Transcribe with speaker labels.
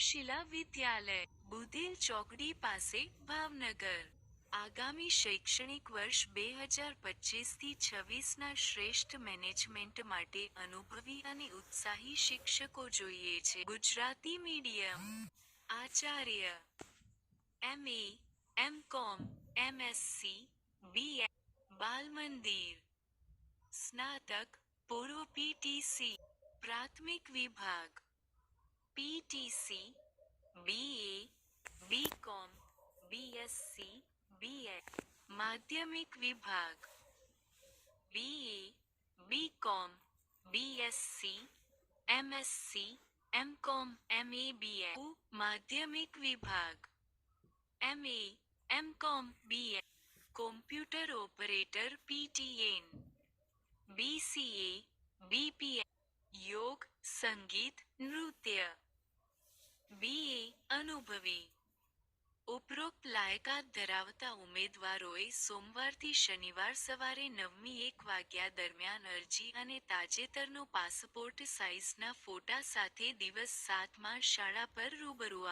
Speaker 1: શિલા વિદ્યાલય બુદ્ધિ ચોકડી પાસે ભાવનગર આગામી શૈક્ષણિક વર્ષ 2025 થી 26 ના શ્રેષ્ઠ મેનેજમેન્ટ માટે અનુભવી અને ઉત્સાહી શિક્ષકો જોઈએ છે ગુજરાતી મીડિયમ આચાર્ય એમએ એમકોમ એમએસસી બીએ બાળ મંદિર સ્નાતક પૂર્વ પીટીસી પ્રાથમિક વિભાગ PTC BA BCom BSc BEd माध्यमिक विभाग BA BCom, BSc MSc, MCom, MABA, माध्यमिक विभाग MA, MCom, BA, computer operator PTN BCA BPA, योग संगीत नृत्य અનુભવી ઉપરોક્ત લાયકાત ધરાવતા ઉમેદવારોએ સોમવારથી શનિવાર સવારે નવમી એક વાગ્યા દરમિયાન અરજી અને તાજેતરનો પાસપોર્ટ સાઇઝના ફોટા સાથે દિવસ સાતમાં શાળા પર રૂબરૂ